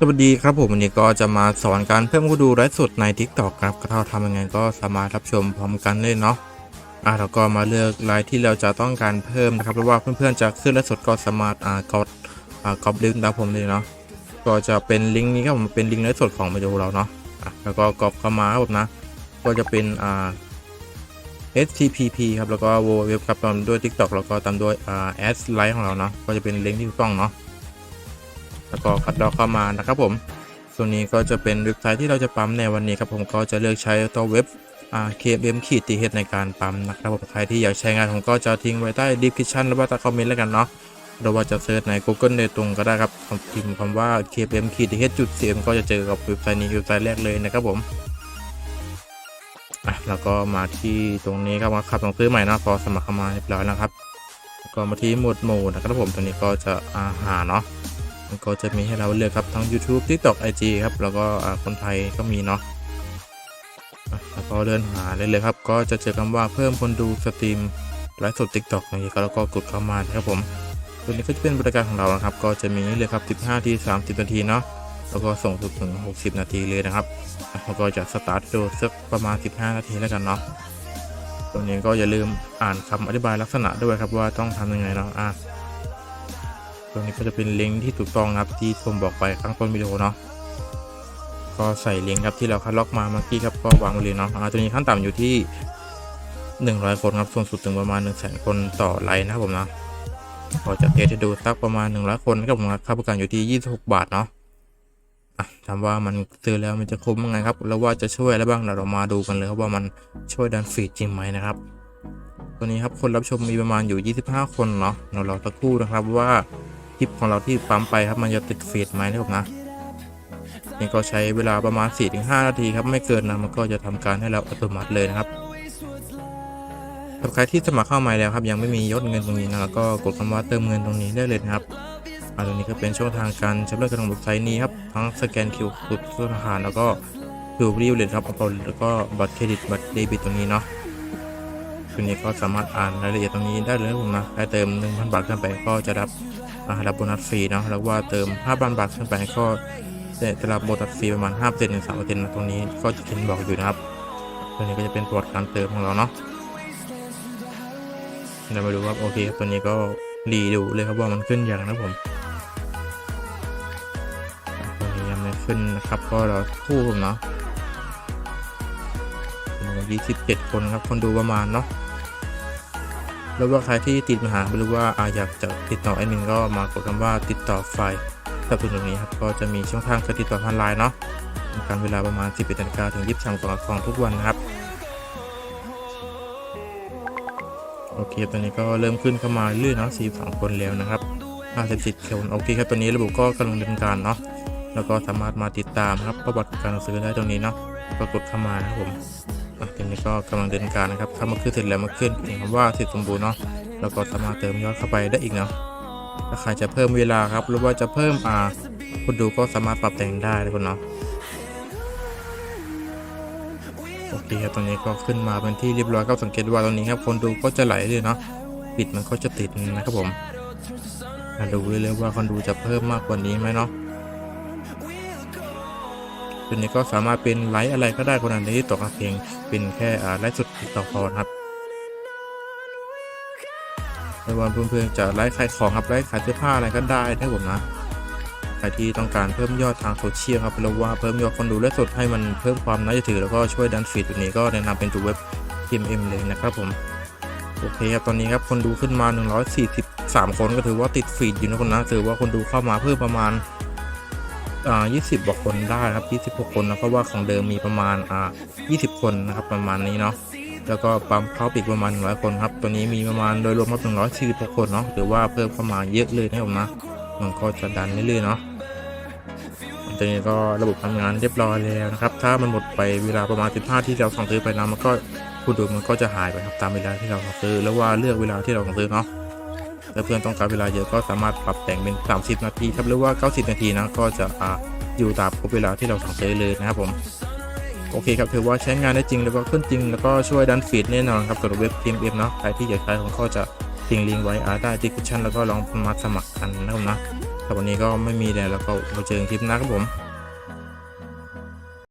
สวัสดีครับผมวันนี้ก็จะมาสอนการเพิ่มผู้ดูไลฟ์สดใน TikTok ครับถ้าเราทำยังไงก็สามารถรับชมพร้อมกันเลยเนาะอะเราก็มาเลือกไลฟ์ที่เราจะต้องการเพิ่มนะครับเพราะว่าเพื่อนๆจะขึ้นไลฟ์สดก็สามารถอ่ากดอ่ากรอบลิงก์ตามผมเลยเนาะก็จะเป็นลิงก์นี้ครับผมเป็นลิงก์ไลฟ์สดของวิดีโอเราเนาะอะแล้วก็กรอบเข้ามาครับผมนะ ก็จะเป็นอ่า http ครับแล้วก็ www ครับตามด้วย TikTok แล้วก็ตามด้วยอ่า add ไลฟ์ของเราเนาะก็จะเป็นลิงก์ที่ถูกต้องเนาะ แล้วก็คัดลอกเข้ามานะครับผมส่วนนี้ก็จะเป็นเว็บไซต์ที่เราจะปั๊มในวันนี้ครับผมก็จะเลือกใช้ตัวเว็บอ่า KBM ขีด TH ในการปั๊มนะครับผมใครที่อยากใช้งานผมก็จะทิ้งไว้ใต้ description หรือว่าใต้คอมเมนต์แล้วกันเนาะหรือว่าจะเซิร์ชใน Google โดยตรงก็ได้ครับพิมพ์คำว่า KBM ขีด TH จุด CM ก็จะเจอกับเว็บไซต์นี้เว็บไซต์แรกเลยนะครับผมอะแล้วก็มาที่ตรงนี้ครับมาขับลงซื้อใหม่นะพอสมัครเข้ามาเรียบร้อยแล้วครับก็มาที่หมวดหมู่นะครับผมตรงนี้ก็จะอาหาเนาะ ก็จะมีให้เราเลือกครับทั้ง YouTube TikTok IG ครับ แล้วก็คนไทยก็มีเนาะแล้วก็เดินหาเลยเลยครับ ก็จะเจอคำว่าเพิ่มคนดูสตรีมไลฟ์สด TikTok อย่างนี้ก็แล้วก็กดเข้ามานะครับผมตัวนี้ก็จะเป็นบริการของเรานะครับ ก็จะมีนี่เลยครับ 15 ที 30 นาทีเนาะแล้วก็ส่งถึง 60 นาทีเลยนะครับแล้วก็จะสตาร์ทดูสักประมาณ 15 นาทีแล้วกันเนาะตรงนี้ก็อย่าลืมอ่านคำอธิบายลักษณะด้วยครับว่าต้องทำยังไงเนาะอะ รงนี้ก็จะเป็นลิงก์ที่ถูกต้องครับที่ผมบอกไปข้างต้นวิดีโอเนาะก็ใส่ลิงก์ครับที่เราคัดลอกมาเมื่อกี้ครับก็วางไว้เลยเนาะตัวนี้ขั้นต่ำอยู่ที่ 100 คนครับส่วนสุดถึงประมาณ 1 0 0 0 0แคนต่อไลน์นะครับผมนะก็จะเทสให้ดูสักประมาณ 100 คนครับผมครับค่าบริการอยู่ที่ 26 บาทเนาะถามว่ามันซื้อแล้วมันจะคุ้มยังไงครับ แล้วว่าจะช่วยอะไรบ้างเราเรามาดูกันเลยครับว่ามันช่วยดันฟีดจริงไหมนะครับ ตัวนี้ครับคนรับชมมีประมาณอยู่ 25 คนเนาะเรารอสักครู่นะครับว่า คลิปของเราที่ปั๊มไปครับมันจะติดฟีดไหมนะครับนะนี่ก็ใช้เวลาประมาณ 4-5 นาทีครับไม่เกินนะมันก็จะทำการให้เราอัตโนมัติเลยนะครับสำหรับใครที่สมัครเข้ามาแล้วครับยังไม่มียอดเงินตรงนี้นะแล้วก็กดคำว่าเติมเงินตรงนี้ได้เลยนะครับอ่าตรงนี้ก็เป็นช่องทางการชำระเงินของเว็บไซต์นี้ครับทั้งสแกนคิวสุดธนาคารแล้วก็คิวรีวเลยครับแล้วก็บัตรเครดิตบัตรเดบิตตรงนี้เนาะคุณนี้ก็สามารถอ่านรายละเอียดตรงนี้ได้เลยนะผมนะใครเติม 1,000 บาทขึ้นไปก็จะรับ อ่ารับโบนัสฟรีเนาะแล้วว่าเติม5,000บาทขึ้นไปก็จะรับโบนัสฟรีประมาณ5%ถึง3%นะตรงนี้ก็จะเขียนบอกอยู่นะครับตัวนี้ก็จะเป็นประวัติการเติมของเราเนาะเดี๋ยวมาดูครับโอเคครับตัวนี้ก็รีดูเลยครับว่ามันขึ้นอย่างนะผมตัวนี้ยังไม่ขึ้นนะครับก็เรอสักครู่ผมเนาะ27 คนครับคนดูประมาณเนาะ แล้วว่าใครที่ติดปัญหาหรือว่าอาอยากจะติดต่อแอดมินก็มากดคำว่าติดต่อไฟล์สนับสนุนตรงนี้ครับก็จะมีช่องทางการติดต่อทางไลน์เนาะการเวลาประมาณ 11นาฬิกาถึง 23กของทุกวันนะครับโอเคตอนนี้ก็เริ่มขึ้นเข้ามาเรื่อยเนาะ42 คนแล้วนะครับ57คนโอเคครับตอนนี้ระบบก็กำลังดำเนินการเนาะแล้วก็สามารถมาติดตามครับประวัติการซื้อได้ตรงนี้เนาะก็กดเข้ามานะครับผม ตอนนี้ก็กำลังเดินการนะครับถ้ามาขึ้นเสร็จแล้วมาขึ้นถึงคำว่าเสร็จสมบูรณ์เนาะแล้วก็สามารถเติมยอดเข้าไปได้อีกเนาะถ้าใครจะเพิ่มเวลาครับ หรือว่าจะเพิ่มอ่าคนดูก็สามารถปรับแต่งได้ทุกคนเนาะโอเคครับตอนนี้ก็ขึ้นมาเป็นที่เรียบร้อยครับสังเกตว่าตอนนี้ครับคนดูก็จะไหลเลยเนาะปิดมันก็จะติดนะครับผมมาดูเรื่อยๆว่าคนดูจะเพิ่มมากกว่านี้ไหมเนาะ ตัวนี้ก็สามารถเป็นไลฟ์อะไรก็ได้คนนั้นที่ตกเพียงเป็นแค่ไลฟ์สดต่อพอครับไม่ว่าเพื่อนๆจะไลฟ์ขายของครับไลฟ์ขายเสื้อผ้าอะไรก็ได้นะผมนะใครที่ต้องการเพิ่มยอดทางโซเชียลครับหรือว่าเพิ่มยอดคนดูและสดให้มันเพิ่มความน่าเชื่อถือแล้วก็ช่วยดันฟีดตัวนี้ก็แนะนำเป็นตัวเว็บ PMM เลยนะครับผมโอเคครับตอนนี้ครับคนดูขึ้นมา 143 คนก็ถือว่าติดฟีดอยู่นะคนนะถือว่าคนดูเข้ามาเพิ่มประมาณ อ่า20กว่าคนได้ครับ26 คนนะเพราะว่าของเดิมมีประมาณอ่า20 คนนะครับประมาณนี้เนาะแล้วก็ปั๊มเข้าปีกประมาณ100คนครับตัวนี้มีประมาณโดยรวมครับ146คนเนาะหรือว่าเพิ่มเข้ามาเยอะเลยนะผมนะมันก็จะดันเรื่อยๆเนาะตอนนี้ก็ระบบทำงานเรียบร้อยแล้วนะครับ ถ้ามันหมดไปเวลาประมาณ15ที่เราสั่งซื้อไปนะมันก็ผู้ดูมันก็จะหายไปครับตามเวลาที่เราสั่งซื้อแล้วว่าเลือกเวลาที่เราสั่งซื้อเนาะ ถ้าเพื่อนต้องการเวลาเยอะก็สามารถปรับแต่งเป็น 30 นาทีครับหรือว่า 90 นาทีนะก็จะอ่าอยู่ตามครบเวลาที่เราสั่งซื้อเลยนะครับผมโอเคครับถือว่าใช้งานได้จริงแล้วก็ขึ้นจริง แล้วก็ช่วยดันฟีดแน่นอนครับสำหรับเว็บ PMM เนาะใครที่อยากใช้ผมก็จะทิ้งลิงก์ไว้อาได้ที่คุชชั่นแล้วก็ลองมาสมัครกันนะครับนะแต่วันนี้ก็ไม่มีแล้วแล้วก็มาเจอกันคลิปหน้าครับผม